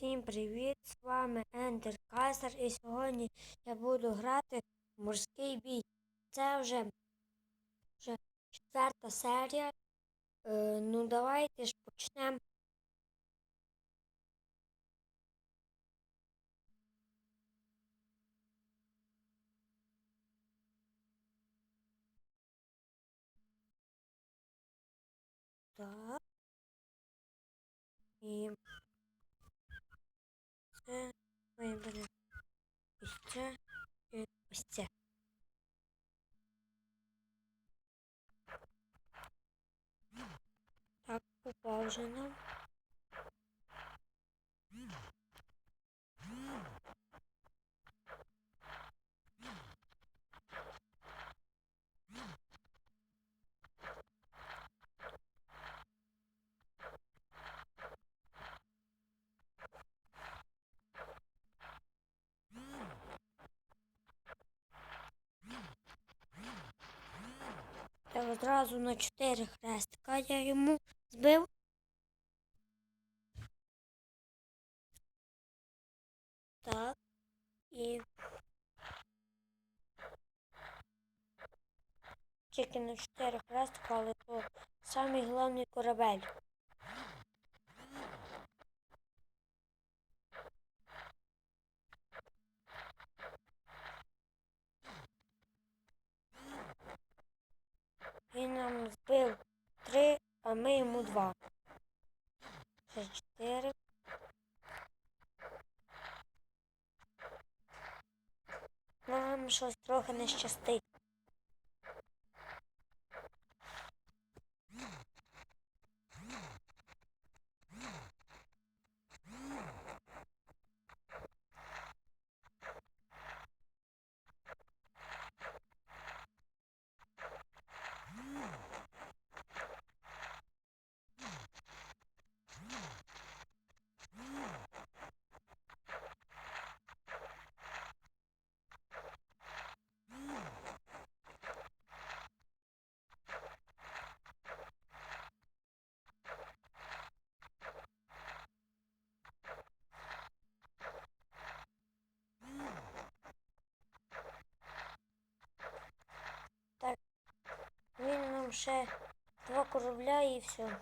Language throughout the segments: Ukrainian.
Всім привіт! З вами Ендер Кайзер і сьогодні я буду грати в морський бій. Це вже, вже четверта серія. Е, ну давайте ж почнемо. Так. І це виберемо ось це і ось це. Так, упав вже нам. Так одразу на чотири хрестика я йому збив. Так. І тільки на чотири хрестика, але то самий головний корабель. Він нам збив три, а ми йому два. Ще чотири. Нам щось трохи не щастить. Нам ще два корабля і все.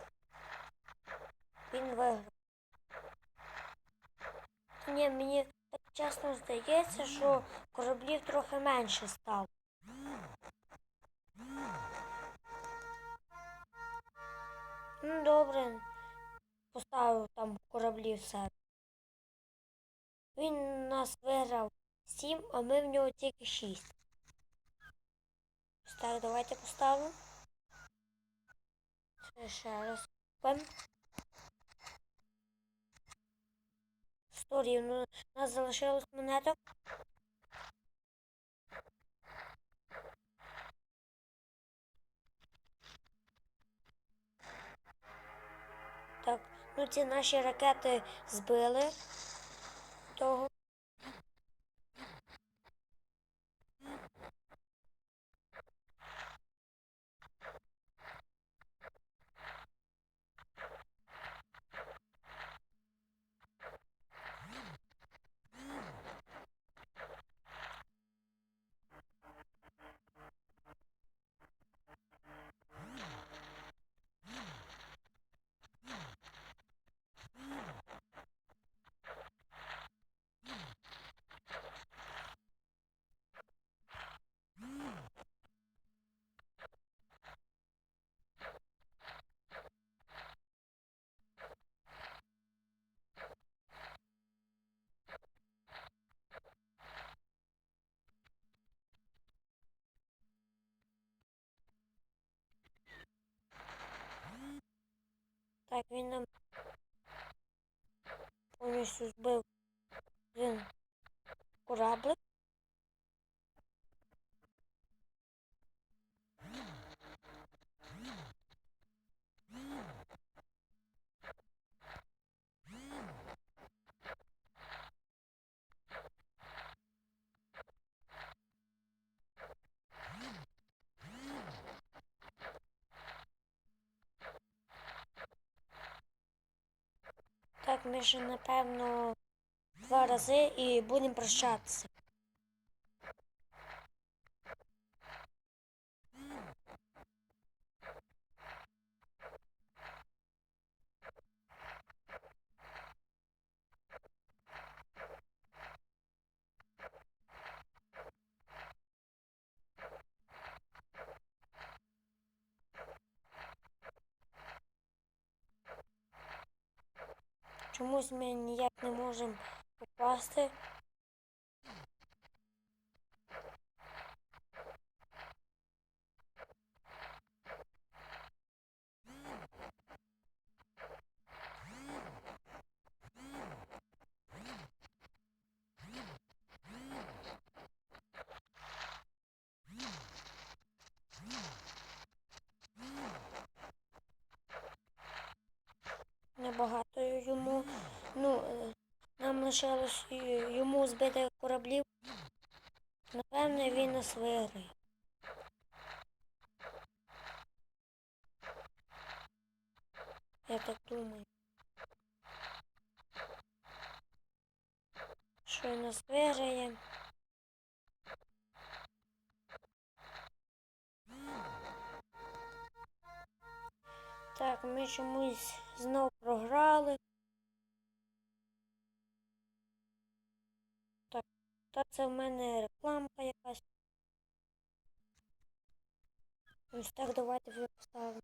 Він виграв. Ні, мені чесно здається, що кораблів трохи менше стало. Ну, добре. Поставив там кораблі все. Він нас виграв сім, а ми в нього тільки шість. Так, давайте поставимо. Ще, раз. Пем. Сто рівно. У нас залишилось монеток. Так, ну ці наші ракети збили Так, він нам повністю збив один кораблик. Ми ж, напевно, два рази і будемо прощатися. Чомусь ми ніяк не можемо попасти. Небагато йому. Ну, е, нам лишилось йому збити кораблів. Напевне, він нас виграє. Я так думаю. Що нас виграє. Так, ми чомусь знов програли. Та це в мене рекламка якась. Ось так давайте вже поставимо.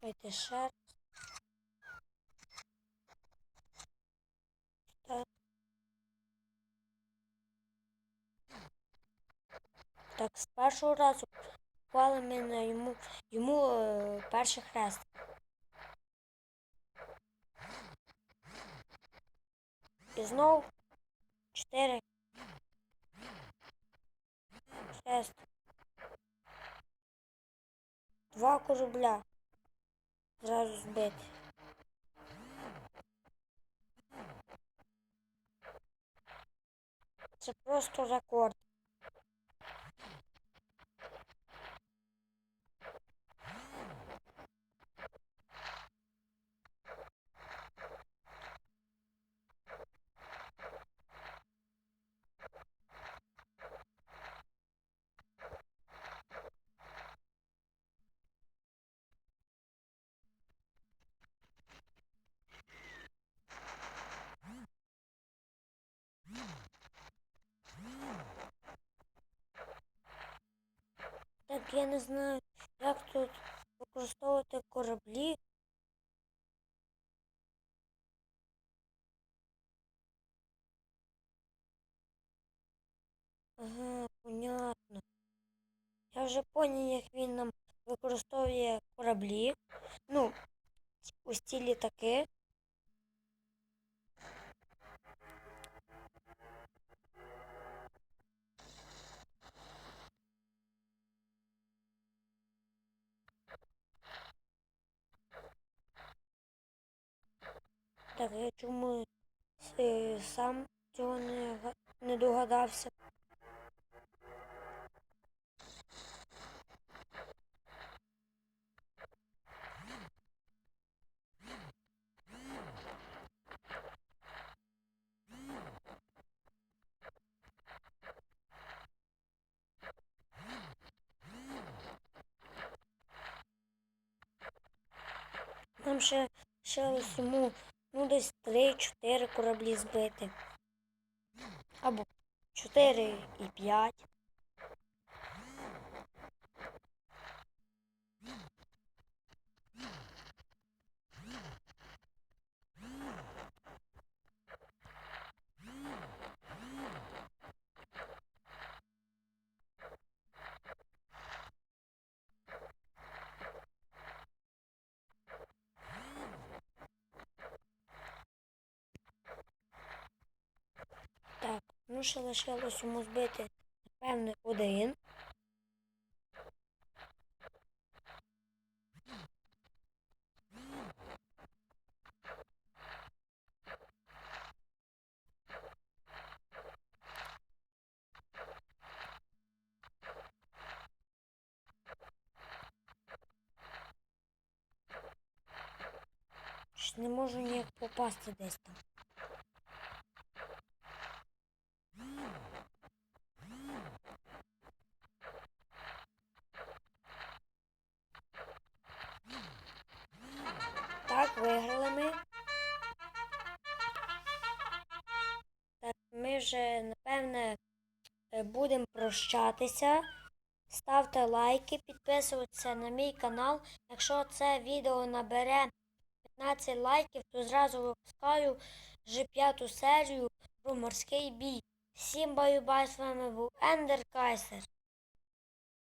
Давайте раз. Так. Так, з першого разу впали ми на йому, йому е, перший хрест. І знов чотири. Шесть. Два корабля. Зразу збити. Це просто рекорд. Так я не знаю, як тут використовувати кораблі. Ага, понятно. Я вже поняв, як він нам використовує кораблі. Ну, ось ці літаки. Так, я чому сам цього не, не догадався. Нам ще, ще ось йому ну десь 3-4 кораблі збити. Або 4 і 5. Тому що лишилось йому збити, напевне, один. Не можу ніяк попасти десь там. Вже, напевне, е, будемо прощатися. Ставте лайки, підписуйтесь на мій канал. Якщо це відео набере 15 лайків, то зразу випускаю вже п'яту серію про морський бій. Всім баю-бай, з вами був Ендер Кайсер.